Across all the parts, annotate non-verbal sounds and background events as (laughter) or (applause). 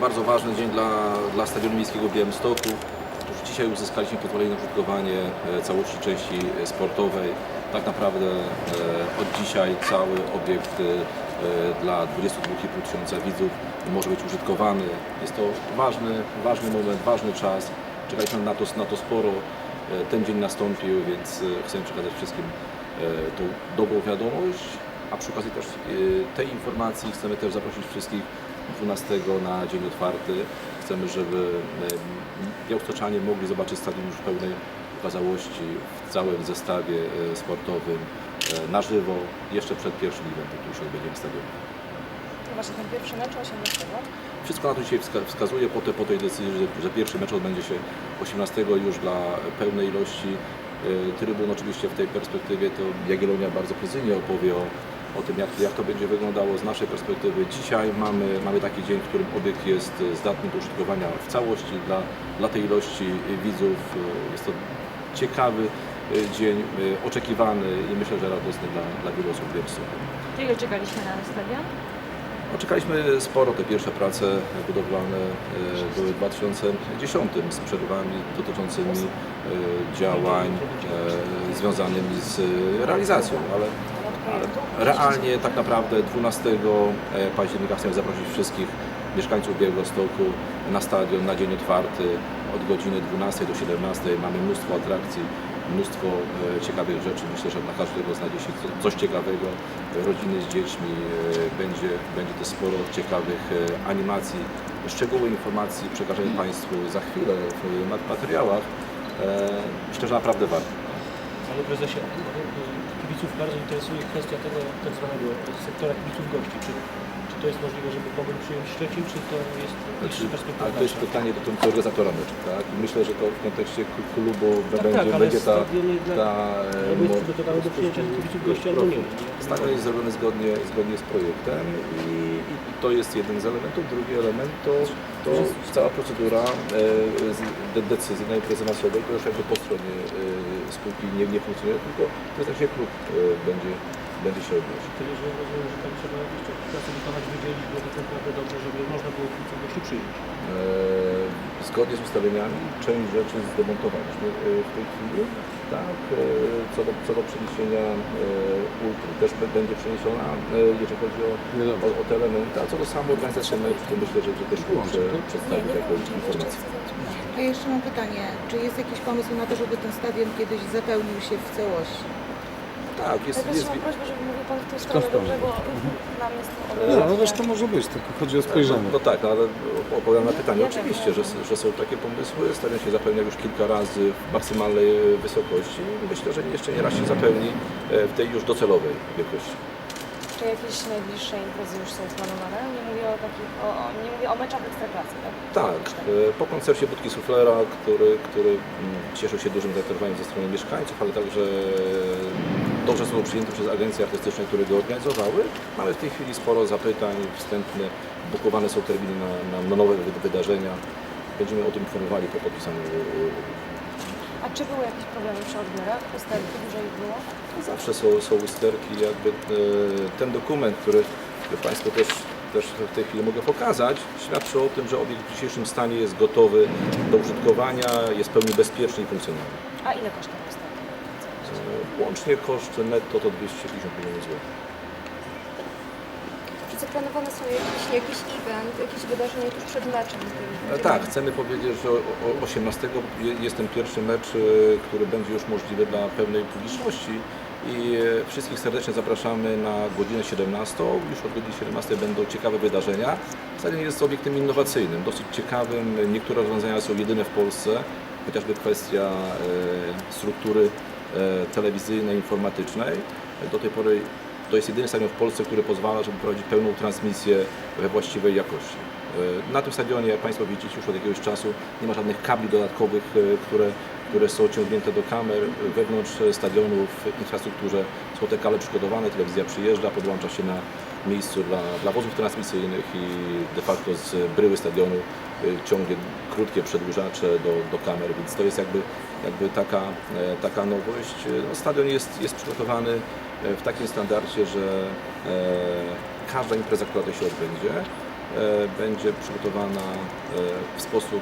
bardzo ważny dzień dla, dla Stadionu Miejskiego w Białymstoku. Otóż dzisiaj uzyskaliśmy pozwolenie na użytkowanie e, całości części e, sportowej. Tak naprawdę e, od dzisiaj cały obiekt dla 22,5 tysiąca widzów może być użytkowany. Jest to ważny, ważny moment, ważny czas. Czekaliśmy na to, na to sporo. Ten dzień nastąpił, więc chcę przekazać wszystkim tą dobrą wiadomość, a przy okazji też tej informacji chcemy też zaprosić wszystkich 12 na dzień otwarty. Chcemy, żeby białstoczanie mogli zobaczyć stadion już w pełnej okazałości, w całym zestawie e, sportowym, e, na żywo, jeszcze przed pierwszym eventem, który się odbędzie na stadionie. Właśnie ten pierwszy mecz 18. Wszystko na to dzisiaj wska- wskazuje po, te, po tej decyzji, że, że pierwszy mecz odbędzie się 18 już dla pełnej ilości e, trybun. Oczywiście w tej perspektywie to Jagiellonia bardzo precyzyjnie opowie o, o tym, jak, jak to będzie wyglądało z naszej perspektywy. Dzisiaj mamy, mamy taki dzień, w którym obiekt jest e, zdatny do użytkowania w całości dla, dla tej ilości e, widzów. E, Jest to ciekawy dzień, oczekiwany i myślę, że radosny dla, dla wielu osób w Białymstoku. Ile czekaliśmy na stadion? No, czekaliśmy sporo, te pierwsze prace budowlane były w 2010 z przerwami dotyczącymi działań związanymi z realizacją, ale realnie tak naprawdę 12 października chcemy zaprosić wszystkich mieszkańców Białegostoku na stadion na dzień otwarty od godziny 12 do 17. Mamy mnóstwo atrakcji, mnóstwo e, ciekawych rzeczy. Myślę, że dla każdego znajdzie się co- coś ciekawego. Rodziny z dziećmi, e, będzie, będzie też sporo ciekawych e, animacji. Szczegóły informacji przekażemy Państwu za chwilę w mat- materiałach. E, Myślę, że naprawdę warto. Panie prezesie, e, kibiców bardzo interesuje kwestia tego tak zwanego sektora kibiców gości. Czy, czy to jest możliwe, żeby Pogoń przyjąć Szczecin, czy to jest Znaczy, perspektywa ale to jest pytanie dotyczące organizatora meczu, tak? I myślę, że to w kontekście klu- klubu Tak, będzie, tak, będzie ta, dla- ta e, Albo jest przygotowany do przyjęcia kibiców gości, albo nie. Stadion jest zrobiony zgodnie, zgodnie z projektem i, i to jest jeden z elementów. Drugi element to, to cała procedura e, z- de, decyzji na imprezy masowej, to już jakby po stronie e, spółki nie, nie funkcjonuje, tylko w tym sensie klub e, będzie, będzie się odnosić. Tyle, że rozumiem, że tam trzeba jeszcze pracę wykonać, wydzielić, było tak naprawdę dobrze, żeby można było gości przyjąć. E, zgodnie z ustaleniami część rzeczy zdemontowaliśmy e, w tej chwili. Tak, e, co do, co do przeniesienia e, ultry też będzie przeniesiona, e, jeżeli chodzi o, o, o te elementy, a co do samej organizacji meczu, to myślę, że, że też klub prze, przedstawi taką informację. A jeszcze mam pytanie, czy jest jakiś pomysł na to, żeby ten stadion kiedyś zapełnił się w całości? Tak, jest, jest, mam prośbę, żeby mówił Pan w tą stronę dobrze, bo nam jest Nie, no wiesz, to może być, tylko chodzi o spojrzenie. No tak, no, ale odpowiadam na pytanie. Oczywiście, że, że są takie pomysły. Stadion się zapełnia już kilka razy w maksymalnej wysokości. Myślę, że jeszcze nie raz się zapełni e, w tej już docelowej wielkości. Czy jakieś najbliższe imprezy już są planowane? Nie mówię o takich, o, o, nie mówię o meczach ekstraklasy, tak? Tak, e, po koncercie Budki Suflera, który, który mm, cieszył się dużym zainteresowaniem ze strony mieszkańców, ale także dobrze został przyjęty przez agencje artystyczne, które go organizowały. Mamy w tej chwili sporo zapytań wstępnych, bukowane są terminy na, na, na nowe wy- wydarzenia. Będziemy o tym informowali po podpisaniu e, A czy były jakieś problemy przy odbiorach? Usterki dużo ich było? Zawsze są, są usterki, jakby e, ten dokument, który, Państwu też, też w tej chwili mogę pokazać, świadczy o tym, że obiekt w dzisiejszym stanie jest gotowy do użytkowania, jest w pełni bezpieczny i funkcjonalny. A ile? E, Łącznie koszt netto to 250 milionów złotych. Czy zaplanowane są jakieś, jakiś event, jakieś wydarzenie tuż przed meczem? E, Tak, chcemy powiedzieć, że o- o 18 je- jest ten pierwszy mecz, e, który będzie już możliwy dla pełnej publiczności i e, wszystkich serdecznie zapraszamy na godzinę 17. Już od godziny 17 będą ciekawe wydarzenia. Stadion jest obiektem innowacyjnym, dosyć ciekawym. Niektóre rozwiązania są jedyne w Polsce, chociażby kwestia e, struktury telewizyjnej, informatycznej. Do tej pory to jest jedyny stadion w Polsce, który pozwala, żeby prowadzić pełną transmisję we właściwej jakości. E, Na tym stadionie, jak Państwo widzicie, już od jakiegoś czasu nie ma żadnych kabli dodatkowych, e, które, które są ciągnięte do kamer. Wewnątrz stadionu w infrastrukturze są te kable przygotowane, telewizja przyjeżdża, podłącza się na miejscu dla, dla wozów transmisyjnych i de facto z bryły stadionu e, ciągnie krótkie przedłużacze do, do kamer, więc to jest jakby, jakby taka, e, taka nowość. E, No, stadion jest, jest przygotowany e, w takim standardzie, że e, każda impreza, która tutaj się odbędzie, będzie przygotowana e, w sposób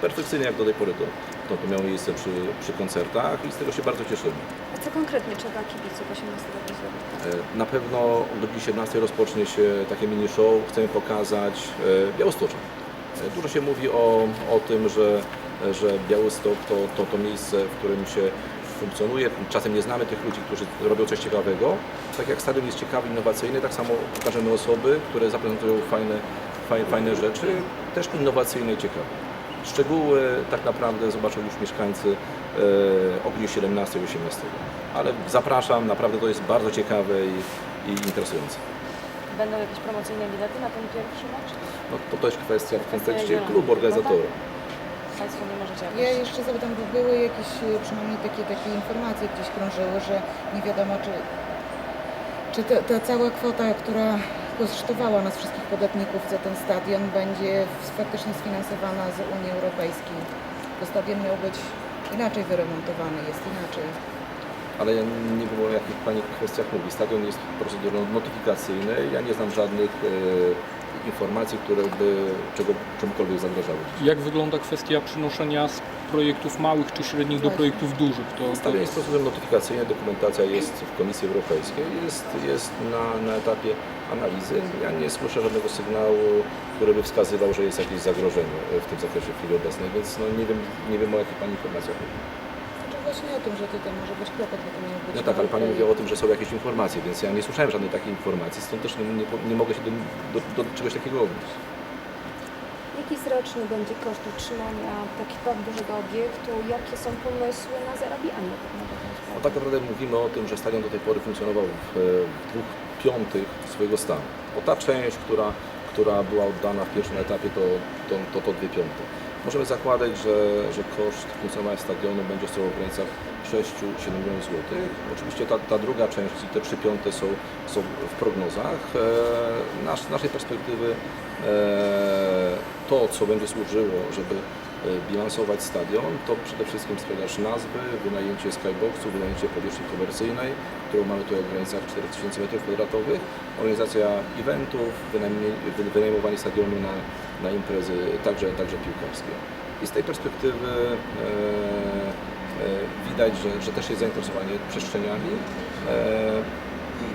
perfekcyjny jak do tej pory to, to, to miało miejsce przy, przy koncertach i z tego się bardzo cieszymy. A co konkretnie czeka kibiców 18 października? E, Na pewno o godzinie 17 rozpocznie się takie mini show. Chcemy pokazać e, Białostoczan. E, Dużo się mówi o, o tym, że, że Białystok to, to, to miejsce, w którym się funkcjonuje. Czasem nie znamy tych ludzi, którzy robią coś ciekawego. Tak jak stadion jest ciekawy, innowacyjny, tak samo pokażemy osoby, które zaprezentują fajne, fajne, fajne rzeczy, też innowacyjne i ciekawe. Szczegóły tak naprawdę zobaczą już mieszkańcy o godzinie 17 18. Ale zapraszam, naprawdę to jest bardzo ciekawe i, i interesujące. Będą jakieś promocyjne bilety na ten pierwszy mecz? No, to też kwestia w kontekście klubu organizatora. Państwo nie możecie jakoś... Ja jeszcze zapytam, bo były jakieś e, przynajmniej takie, takie informacje gdzieś krążyły, że nie wiadomo, czy, czy ta, ta cała kwota, która kosztowała nas wszystkich podatników za ten stadion, będzie faktycznie sfinansowana z Unii Europejskiej. Bo stadion miał być inaczej wyremontowany, jest inaczej. Ale ja nie wiem o jakich Pani kwestiach mówi. Stadion jest procedurą notyfikacyjny. Ja nie znam żadnych e, informacji, które by czego, czemukolwiek zagrażały. Jak wygląda kwestia przenoszenia z projektów małych czy średnich do projektów dużych? To, to Stadion jest procedurą notyfikacyjną, dokumentacja jest w Komisji Europejskiej, jest, jest na, na etapie analizy. Ja nie słyszę żadnego sygnału, który by wskazywał, że jest jakieś zagrożenie w tym zakresie w chwili obecnej, więc no nie, wiem, nie wiem o jakich Pani informacjach mówi. Właśnie o tym, że tutaj może być kłopot, bo to miał być No tak, ale Pani mówiła o tym, że są jakieś informacje, więc ja nie słyszałem żadnej takiej informacji, stąd też nie, nie, nie mogę się do, do, do czegoś takiego odnieść. Jaki jest roczny będzie koszt utrzymania takiego tak dużego obiektu? Jakie są pomysły na zarabianie tak No tak naprawdę mówimy o tym, że stadion do tej pory funkcjonował w, w dwóch piątych swojego stanu. Bo ta część, która, która była oddana w pierwszym etapie, to, to, to, to dwie piąte. Możemy zakładać, że, że koszt funkcjonowania stadionu będzie oscylował w granicach 6-7 milionów złotych. Oczywiście ta, ta druga część, czyli te trzy piąte są, są w prognozach. E, nasz, z naszej perspektywy e, to, co będzie służyło, żeby e, bilansować stadion, to przede wszystkim sprzedaż nazwy, wynajęcie skyboxu, wynajęcie powierzchni komercyjnej, którą mamy tutaj w granicach 4000 m2, organizacja eventów, wynajmowanie stadionu na, na imprezy, także, także piłkarskie. I z tej perspektywy e, e, widać, że, że też jest zainteresowanie przestrzeniami. E, i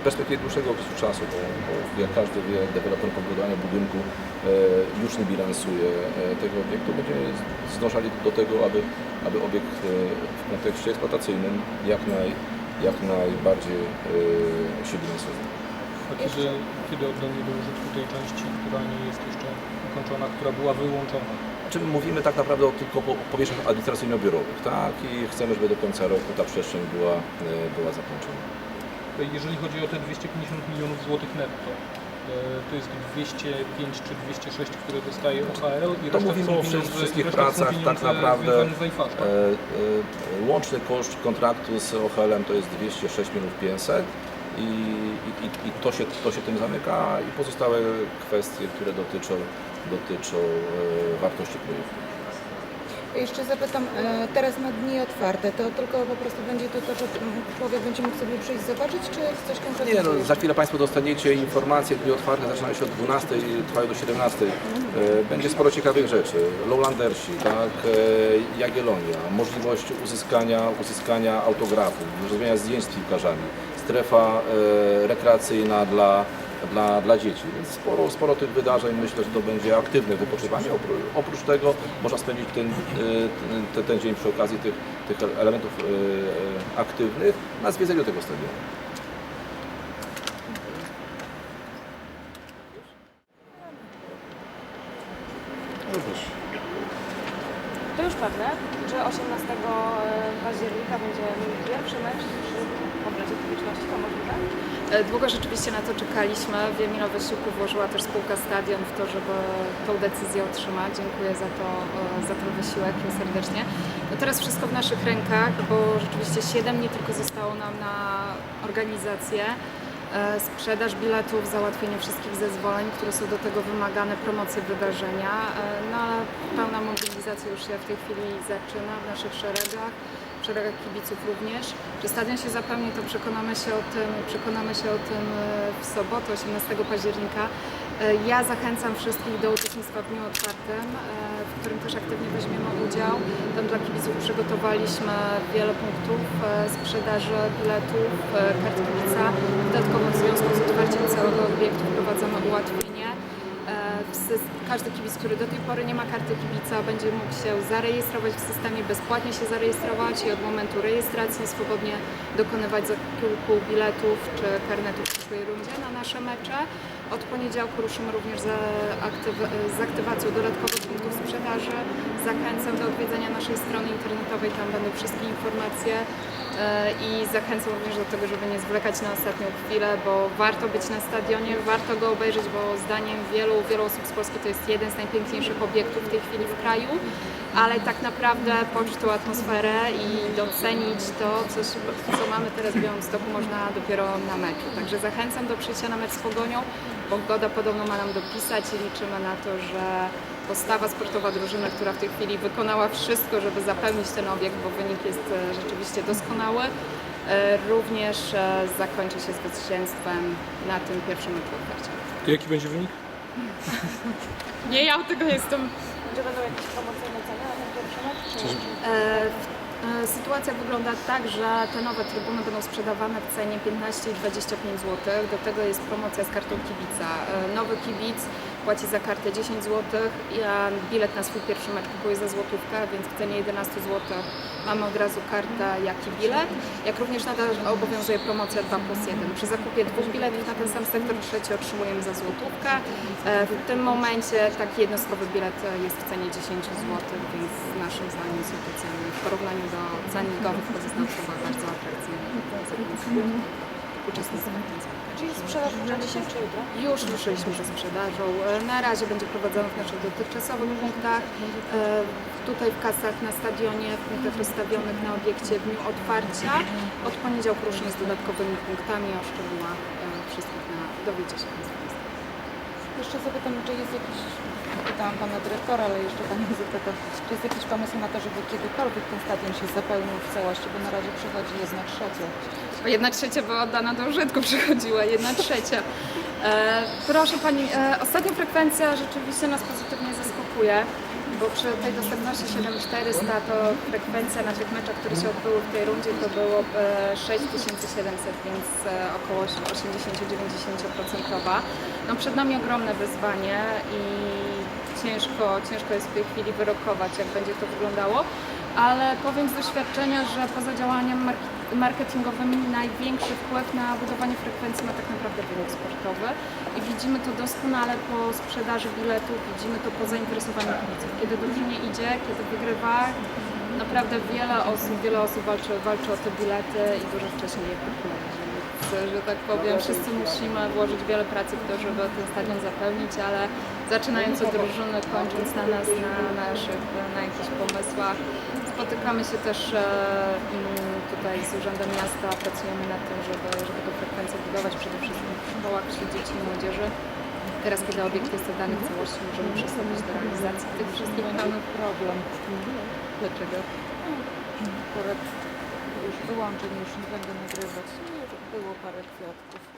w perspektywie dłuższego okresu czasu, bo, bo jak każdy wie, deweloper po budowaniu budynku e, już nie bilansuje tego obiektu, będziemy zdążali do tego, aby, aby obiekt w kontekście eksploatacyjnym jak, naj, jak najbardziej e, się bilansował. A kiedy, kiedy oddanie do użytku tej części, która nie jest jeszcze ukończona, która była wyłączona? Czy mówimy tak naprawdę o tylko po powierzchniach administracyjno-biurowych, tak? I chcemy, żeby do końca roku ta przestrzeń była, e, była zakończona. Jeżeli chodzi o te 250 milionów złotych netto, e, to jest 205 czy 206, które dostaje OHL i To mówimy o wszystkich pracach, tak naprawdę, tak? E, e, Łączny koszt kontraktu z OHL-em to jest 206 milionów 500 i, i, i, i to, się, to się tym zamyka i pozostałe kwestie, które dotyczą, dotyczą e, wartości projektu. Jeszcze zapytam, e, teraz na dni otwarte, to tylko po prostu będzie to to, że człowiek będzie mógł sobie przyjść zobaczyć, czy coś konkretnego? Nie, no, za chwilę Państwo dostaniecie informacje, dni otwarte zaczynają się od 12 i trwają do 17. E, Będzie sporo ciekawych rzeczy. Lowlandersi, tak, Jagiellonia, możliwość uzyskania, uzyskania autografów, zrobienia zdjęć z piłkarzami, strefa rekreacyjna dla, dla, dla dzieci. Więc sporo, sporo tych wydarzeń. Myślę, że to będzie aktywne wypoczywanie. Opró- Oprócz tego można spędzić ten, e, ten, ten dzień przy okazji tych, tych elementów e, e, aktywnych na zwiedzeniu tego stadionu. No też. To już pewne, że 18 października będzie pierwszy mecz przy kompletnie publiczności, to możliwe? E, Długo rzeczywiście na to czekaliśmy. Wiem, ile wysiłku włożyła też spółka Stadion w to, żeby tą decyzję otrzymać. Dziękuję za, to, e, za ten wysiłek serdecznie. No teraz wszystko w naszych rękach, bo rzeczywiście 7 dni tylko zostało nam na organizację. E, Sprzedaż biletów, załatwienie wszystkich zezwoleń, które są do tego wymagane, promocję wydarzenia. No ale pełna mobilizacja już się w tej chwili zaczyna w naszych szeregach w szeregach kibiców również. Czy stadion się zapełni, to przekonamy się o tym, przekonamy się o tym e, w sobotę, 18 października. Ja zachęcam wszystkich do uczestnictwa w Dniu Otwartym, e, w którym też aktywnie weźmiemy udział. Tam dla kibiców przygotowaliśmy wiele punktów e, sprzedaży biletów, e, kart kibica. Dodatkowo w związku z otwarciem całego obiektu wprowadzamy ułatwienie. Każdy kibic, który do tej pory nie ma karty kibica, będzie mógł się zarejestrować w systemie, bezpłatnie się zarejestrować i od momentu rejestracji swobodnie dokonywać zakupu biletów czy karnetów w przyszłej rundzie na nasze mecze. Od poniedziałku ruszymy również z, aktyw- z aktywacją dodatkowych punktów sprzedaży. Zachęcam do odwiedzenia naszej strony internetowej, tam będą wszystkie informacje e, i zachęcam również do tego, żeby nie zwlekać na ostatnią chwilę, bo warto być na stadionie, warto go obejrzeć, bo zdaniem wielu, wielu osób z Polski to jest jeden z najpiękniejszych obiektów w tej chwili w kraju, ale tak naprawdę poczuć tą atmosferę i docenić to, co, co mamy teraz w Białymstoku można dopiero na meczu. Także zachęcam do przyjścia na mecz z Pogonią. Pogoda podobno ma nam dopisać i liczymy na to, że postawa sportowa drużyny, która w tej chwili wykonała wszystko, żeby zapełnić ten obiekt, bo wynik jest e, rzeczywiście doskonały, e, również e, zakończy się zwycięstwem na tym pierwszym meczu otwarcia. Jaki będzie wynik? (laughs) Nie ja od tego jestem Czy będą jakieś promocyjne ceny na ten pierwszy mecz? Czy, czy... E, w- e, Sytuacja wygląda tak, że te nowe trybuny będą sprzedawane w cenie 15 i 25 zł. Do tego jest promocja z kartą kibica. E, Nowy kibic płaci za kartę 10 zł, a bilet na swój pierwszy mecz kupuje za złotówkę, więc w cenie 11 zł mamy od razu kartę, jak i bilet. Jak również nadal obowiązuje promocja 2 plus 1. Przy zakupie dwóch biletów na ten sam sektor trzeci otrzymujemy za złotówkę. E, W tym momencie taki jednostkowy bilet e, jest w cenie 10 zł, więc naszym zdaniem są te ceny w porównaniu do cen ligowych pozostały bardzo atrakcyjne. Uczestnictwo spotkaniu. Czyli sprzedaż rozpocznie się czy jutro? Już ruszyliśmy ze sprzedażą. E, Na razie będzie prowadzona w naszych dotychczasowych punktach. e, Tutaj w kasach na stadionie, w punktach rozstawionych na obiekcie w dniu otwarcia. Od poniedziałku ruszymy z dodatkowymi punktami. O szczegółach e, wszystkich na, dowiecie się Państwo. Jeszcze zapytam, czy jest jakiś, pytałam Pana Dyrektora, ale jeszcze Pani zapytam, czy jest jakiś pomysł na to, żeby kiedykolwiek ten stadion się zapełnił w całości, bo na razie przychodzi jedna trzecia. Jedna trzecia była oddana do użytku, (laughs) przychodziła jedna trzecia. E, proszę Pani, e, ostatnia frekwencja rzeczywiście nas pozytywnie zaskakuje, bo przy tej dostępności 7400 to frekwencja na tych meczach, które się odbyły w tej rundzie to było e, 6700, więc e, około 80-90%. No przed nami ogromne wyzwanie i ciężko, ciężko jest w tej chwili wyrokować, jak będzie to wyglądało, ale powiem z doświadczenia, że poza działaniami mark- marketingowymi największy wpływ na budowanie frekwencji ma tak naprawdę wynik sportowy i widzimy to doskonale po sprzedaży biletów, widzimy to po zainteresowaniu kibiców. Kiedy drużynie idzie, kiedy wygrywa, naprawdę wiele osób, wiele osób walczy, walczy o te bilety i dużo wcześniej je kupuje. Więc, że tak powiem, wszyscy musimy włożyć wiele pracy w to, żeby ten stadion zapełnić, ale zaczynając od drużyny, kończąc na nas, na naszych, na jakichś pomysłach. Spotykamy się też e, mm, tutaj z Urzędem Miasta, pracujemy nad tym, żeby, żeby tę frekwencję budować przede wszystkim w szkołach wśród dzieci i młodzieży. Teraz, kiedy obiekt jest oddany w całości, możemy przystąpić do realizacji tych wszystkich planów. problem. Dlaczego? Akurat już wyłączeń, już nie będę nagrywać. було перед.